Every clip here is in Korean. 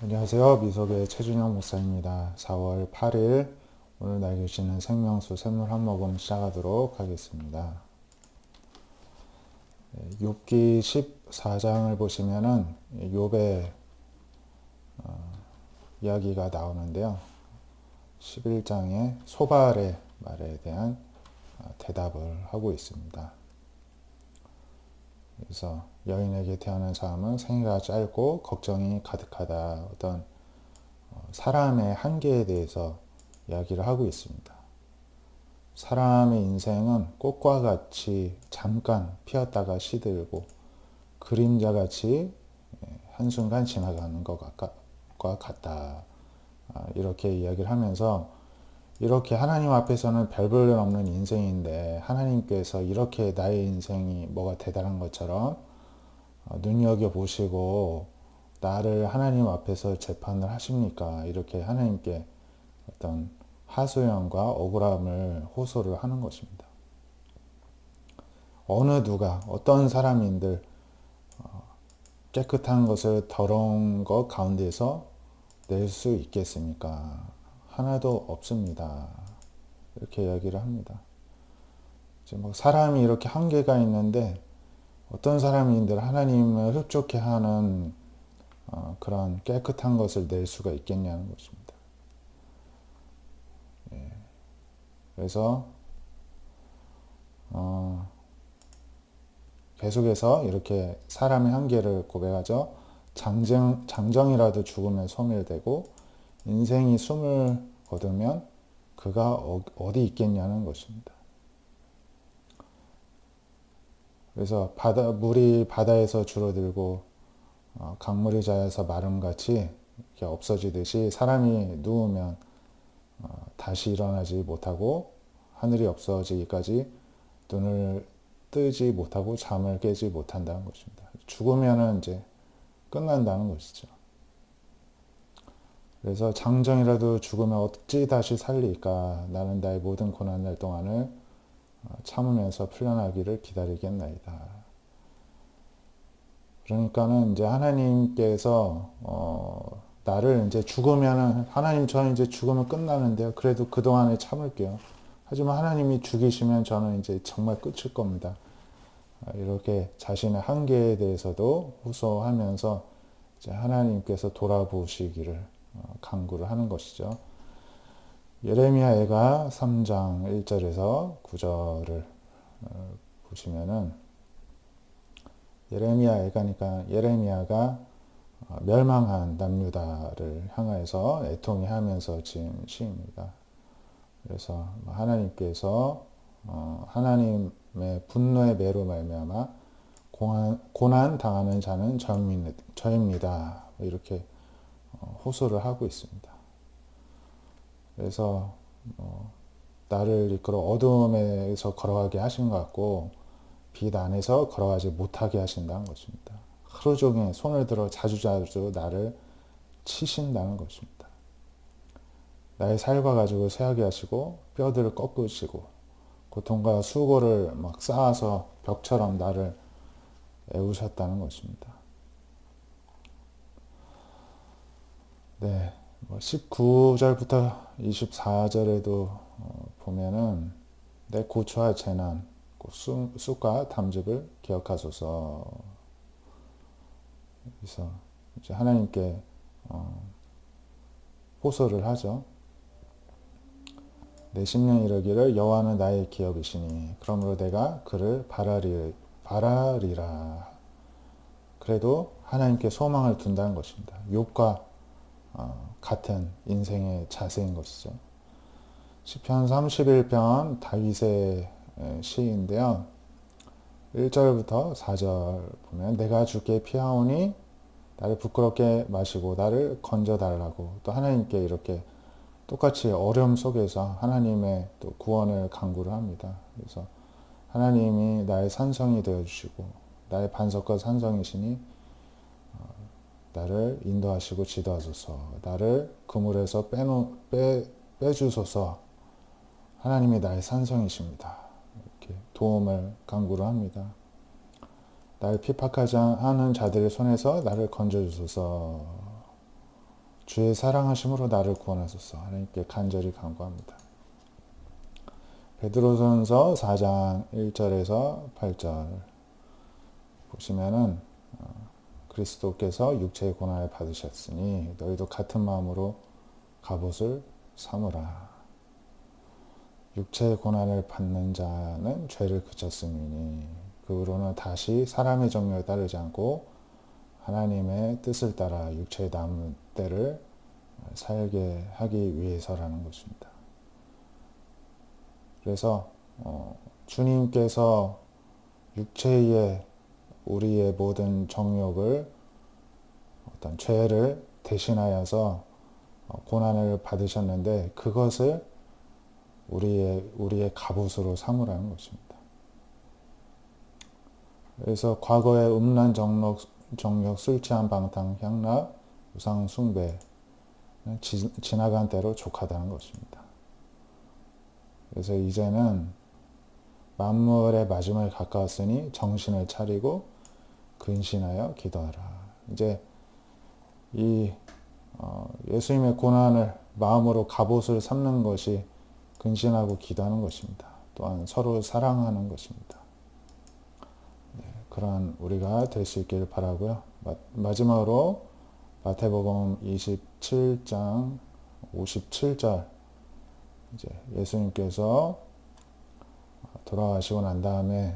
안녕하세요. 미석의 최준영 목사입니다. 4월 8일 오늘 날 계시는 생명수 샘물 한 모금 시작하도록 하겠습니다. 네, 욥기 14장을 보시면은 욥의 어, 이야기가 나오는데요. 11장에 소발의 말에 대한 어, 대답을 하고 있습니다. 그래서 여인에게 태어난 사람은 생애가 짧고 걱정이 가득하다. 어떤 어, 사람의 한계에 대해서 이야기를 하고 있습니다. 사람의 인생은 꽃과 같이 잠깐 피었다가 시들고 그림자 같이 예, 한순간 지나가는 것과 같다. 아, 이렇게 이야기를 하면서 이렇게 하나님 앞에서는 별볼일 없는 인생인데 하나님께서 이렇게 나의 인생이 뭐가 대단한 것처럼 어, 눈여겨 보시고 나를 하나님 앞에서 재판을 하십니까? 이렇게 하나님께 어떤 하소연과 억울함을 호소를 하는 것입니다. 어느 누가 어떤 사람인들 어, 깨끗한 것을 더러운 것 가운데서 낼 수 있겠습니까? 하나도 없습니다. 이렇게 이야기를 합니다. 뭐 사람이 이렇게 한계가 있는데 어떤 사람인들 하나님을 흡족해 하는 어, 그런 깨끗한 것을 낼 수가 있겠냐는 것입니다. 예. 그래서 어, 계속해서 이렇게 사람의 한계를 고백하죠. 장정, 장정이라도 죽으면 소멸되고 인생이 숨을 거두면 그가 어, 어디 있겠냐는 것입니다. 그래서 바다, 물이 바다에서 줄어들고 어, 강물이 자에서 마름같이 이렇게 없어지듯이 사람이 누우면 어, 다시 일어나지 못하고 하늘이 없어지기까지 눈을 뜨지 못하고 잠을 깨지 못한다는 것입니다. 죽으면 이제 끝난다는 것이죠. 그래서 장정이라도 죽으면 어찌 다시 살리까? 나는 나의 모든 고난날 동안을 어, 참으면서 풀려나기를 기다리겠나이다. 그러니까는 이제 하나님께서 어, 나를 이제 죽으면은 하나님 저는 이제 죽으면 끝나는데요. 그래도 그 동안에 참을게요. 하지만 하나님이 죽이시면 저는 이제 정말 끝일 겁니다. 어, 이렇게 자신의 한계에 대해서도 호소하면서 이제 하나님께서 돌아보시기를 어, 강구를 하는 것이죠. 예레미야 애가 3장 1절에서 9절을 어, 보시면은 예레미야 애가니까 예레미야가 어, 멸망한 남유다를 향하여서 애통해하면서 지은 시입니다. 그래서 하나님께서 하나님의 분노의 매로 말미암아 고난 당하는 자는 저입니다. 이렇게 어, 호소를 하고 있습니다. 그래서 어, 나를 이끌어 어둠에서 걸어가게 하신 것 같고 빛 안에서 걸어가지 못하게 하신다는 것입니다. 하루 종일 손을 들어 자주자주 나를 치신다는 것입니다. 나의 살과 가지고 세하게 하시고 뼈들을 꺾으시고 고통과 수고를 막 쌓아서 벽처럼 나를 애우셨다는 것입니다. 네. 19절부터 뭐 24절에도 어, 보면은 내 고초와 재난, 쑥과 담즙을 기억하소서. 그래서 이제 하나님께 어, 호소를 하죠. 내 심령 이르기를 여호와는 나의 기업이시니 그러므로 내가 그를 바라리, 바라리라. 그래도 하나님께 소망을 둔다는 것입니다. 욥과 어, 같은 인생의 자세인 것이죠. 시편 31편 다윗의 시인데요. 1절부터 4절 보면 내가 주께 피하오니 나를 부끄럽게 마시고 나를 건져 달라고 또 하나님께 이렇게 똑같이 어려움 속에서 하나님의 또 구원을 강구를 합니다. 그래서 하나님이 나의 산성이 되어 주시고 나의 반석과 산성이시니 나를 인도하시고 지도하소서. 나를 그물에서 빼놓, 빼, 빼주소서. 하나님이 나의 산성이십니다. 이렇게 도움을 강구를 합니다. 나를 핍박하지 않은 자들의 손에서 나를 건져주소서. 주의 사랑하심으로 나를 구원하소서 하나님께 간절히 간구합니다. 베드로전서 4장 1절에서 8절 보시면은 어, 그리스도께서 육체의 고난을 받으셨으니 너희도 같은 마음으로 갑옷을 삼으라. 육체의 고난을 받는 자는 죄를 그쳤음이니 그 후로는 다시 사람의 정욕에 따르지 않고 하나님의 뜻을 따라 육체의 남은 때를 살게 하기 위해서라는 것입니다. 그래서 어, 주님께서 육체의 우리의 모든 정욕을 어떤 죄를 대신하여서 어, 고난을 받으셨는데 그것을 우리의 우리의 갑옷으로 삼으라는 것입니다. 그래서 과거의 음란 정력, 정력 술 취한 방탕 향락 우상 숭배 지, 지나간 대로 족하다는 것입니다. 그래서 이제는 만물의 마지막에 가까웠으니 정신을 차리고 근신하여 기도하라. 이제 이 어, 예수님의 고난을 마음으로 갑옷을 삼는 것이 근신하고 기도하는 것입니다. 또한 서로 사랑하는 것입니다. 네, 그러한 우리가 될 수 있기를 바라고요. 마, 지막으로 마태복음 27장 57절 이제 예수님께서 돌아가시고 난 다음에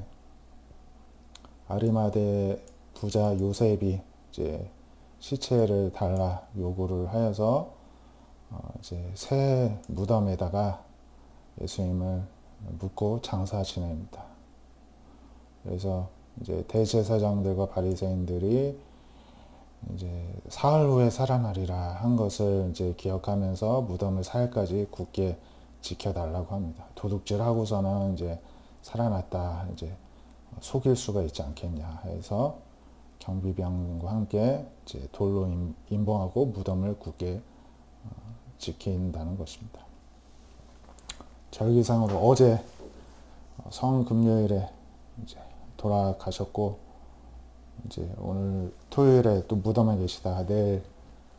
아리마대 부자 요셉이 이제 시체를 달라 요구를 하여서 어 이제 새 무덤에다가 예수님을 묻고 장사 지냅니다. 그래서 이제 대제사장들과 바리새인들이 이제 사흘 후에 살아나리라 한 것을 이제 기억하면서 무덤을 사흘까지 굳게 지켜달라고 합니다. 도둑질 하고서는 이제 살아났다 이제 속일 수가 있지 않겠냐 해서 경비병과 함께 돌로 임봉하고 무덤을 굳게 어, 지킨다는 것입니다. 절기상으로 어제 어, 성금요일에 이제 돌아가셨고 이제 오늘 토요일에 또 무덤에 계시다가 내일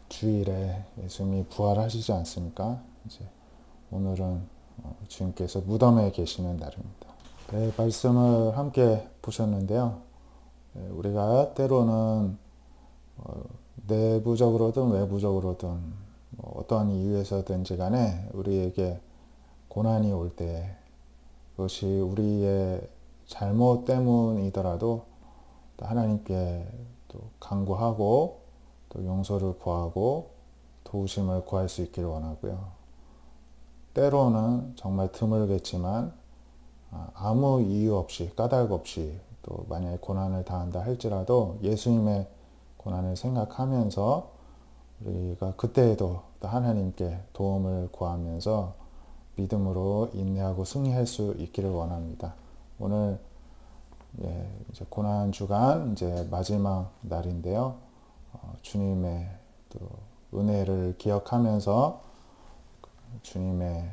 주일에 예수님이 부활하시지 않습니까? 이제 오늘은 어, 주님께서 무덤에 계시는 날입니다. 네, 말씀을 함께 보셨는데요. 네, 우리가 때로는 어, 내부적으로든 외부적으로든 뭐 어떠한 이유에서든지 간에 우리에게 고난이 올 때 그것이 우리의 잘못 때문이더라도 하나님께 또 간구하고 또 용서를 구하고 도우심을 구할 수 있기를 원하고요. 때로는 정말 드물겠지만 아, 아무 이유 없이 까닭 없이 또 만약에 고난을 당한다 할지라도 예수님의 고난을 생각하면서 우리가 그때에도 하나님께 도움을 구하면서 믿음으로 인내하고 승리할 수 있기를 원합니다. 오늘 예, 이제 고난 주간 이제 마지막 날인데요. 어, 주님의 또 은혜를 기억하면서 주님의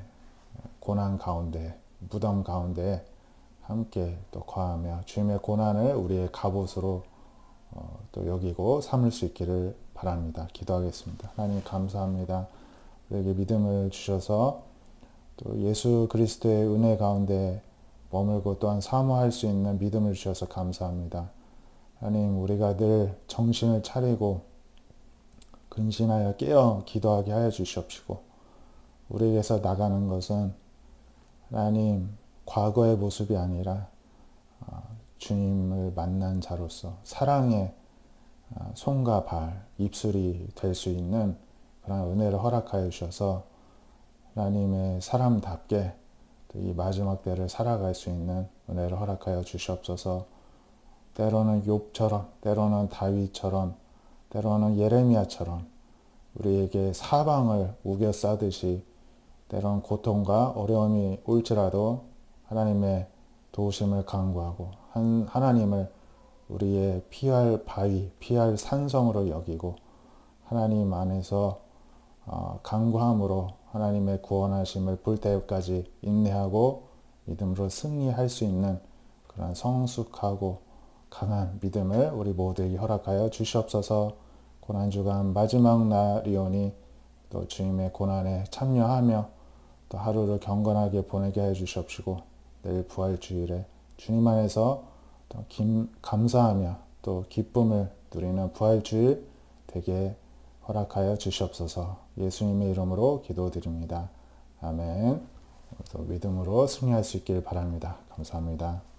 고난 가운데, 무덤 가운데 함께 또 거하며 주님의 고난을 우리의 갑옷으로 어, 또 여기고 삼을 수 있기를 바랍니다. 기도하겠습니다. 하나님 감사합니다. 우리에게 믿음을 주셔서 또 예수 그리스도의 은혜 가운데 머물고 또한 사모할 수 있는 믿음을 주셔서 감사합니다. 하나님 우리가 늘 정신을 차리고 근신하여 깨어 기도하게 하여 주시옵시고 우리에게서 나가는 것은 하나님 과거의 모습이 아니라 어, 주님을 만난 자로서 사랑의 어, 손과 발, 입술이 될 수 있는 그런 은혜를 허락하여 주셔서 하나님의 사람답게 이 마지막 때를 살아갈 수 있는 은혜를 허락하여 주시옵소서. 때로는 욥처럼, 때로는 다윗처럼, 때로는 예레미야처럼 우리에게 사방을 우겨 싸듯이 때론 고통과 어려움이 올지라도 하나님의 도우심을 강구하고 하나님을 우리의 피할 바위, 피할 산성으로 여기고 하나님 안에서 어, 강구함으로 하나님의 구원하심을 볼 때까지 인내하고 믿음으로 승리할 수 있는 그런 성숙하고 강한 믿음을 우리 모두에게 허락하여 주시옵소서. 고난주간 마지막 날이오니 또 주님의 고난에 참여하며 또 하루를 경건하게 보내게 해 주시옵시고 내일 부활주일에 주님 안에서 또 김, 감사하며 또 기쁨을 누리는 부활주일 되게 허락하여 주시옵소서 예수님의 이름으로 기도드립니다. 아멘. 또 믿음으로 승리할 수 있길 바랍니다. 감사합니다.